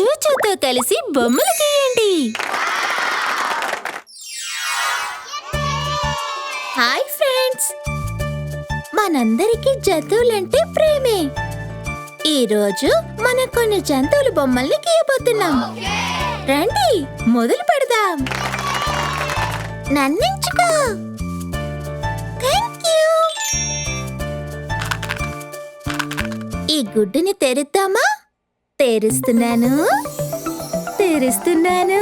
చూచూతో కలిసి బొమ్మలు గీయండి హాయ్ ఫ్రెండ్స్. మనందరికీ జంతువులంటే ప్రేమే. ఈ రోజు మన కొన్ని జంతువుల బొమ్మల్ని గీయబోతున్నాం. రండి మొదలు పెడదాం. నన్నించుకో. ఈ గుడ్డుని తెరుద్దామా? తెరుస్తున్నాను? తెరుస్తున్నాను?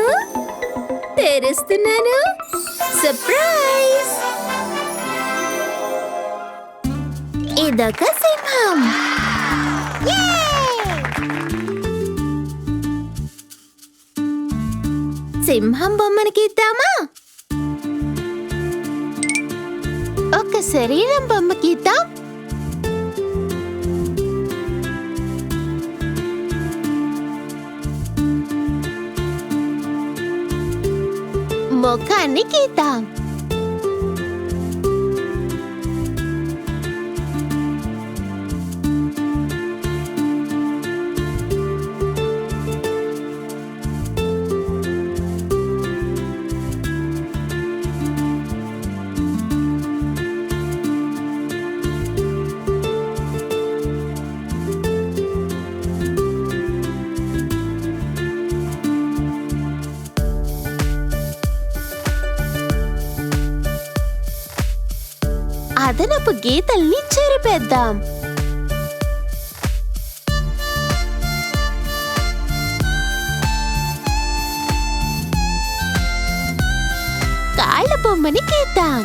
తెరుస్తున్నాను? సర్ప్రైజ్ ఇదొక సింహం. సింహం బొమ్మని గీద్దామా ఒక శరీరం బొమ్మ గీద్దాం ముఖాన్ని గీద్దాం అదనపు గీతల్ని చెరిపేద్దాం. కాళ్ళ బొమ్మని గీద్దాం.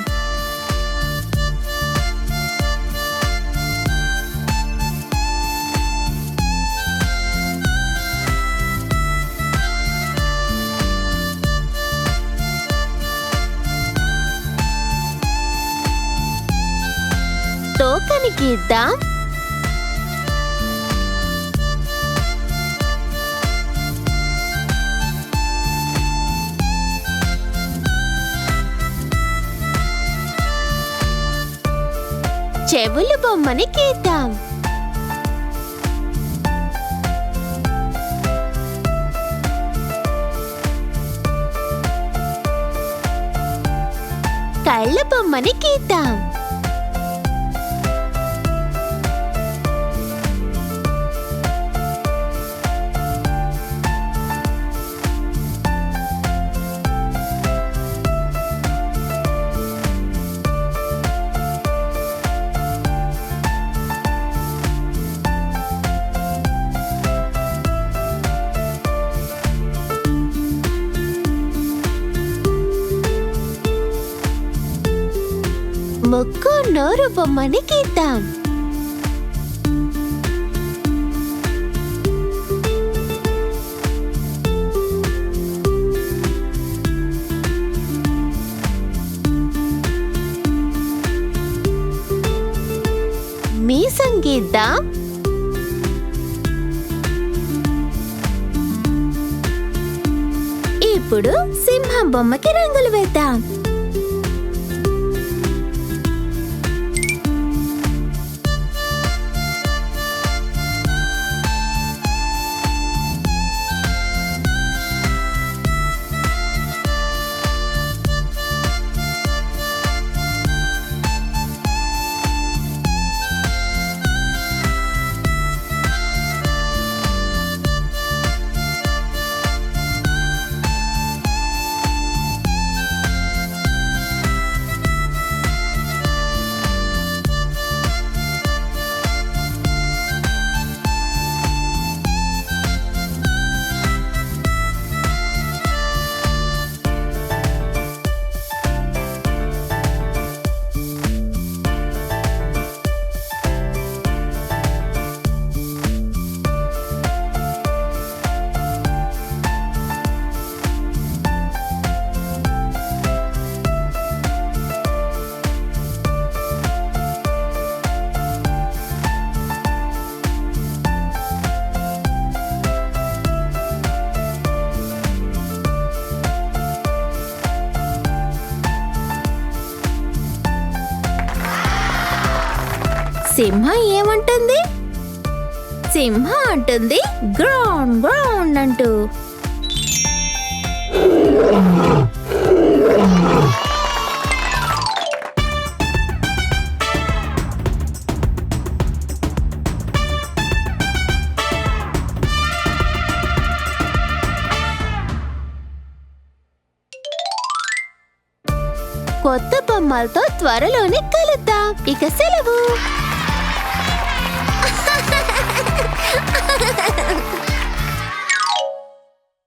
గీద్దాం. చెవుల బొమ్మని గీద్దాం. కళ్ళ బొమ్మని గీద్దాం. ముక్కు నోరు బొమ్మని గీద్దాం మీసం గీద్దాం ఇప్పుడు సింహం బొమ్మకి రంగులు వేద్దాం. సింహ ఏమంటుంది? సింహ అంటుంది గ్రౌండ్ గ్రౌండ్ అంటూ. కొత్త బొమ్మలతో త్వరలోనే కలుద్దాం. ఇక సెలవు. ハハハハ!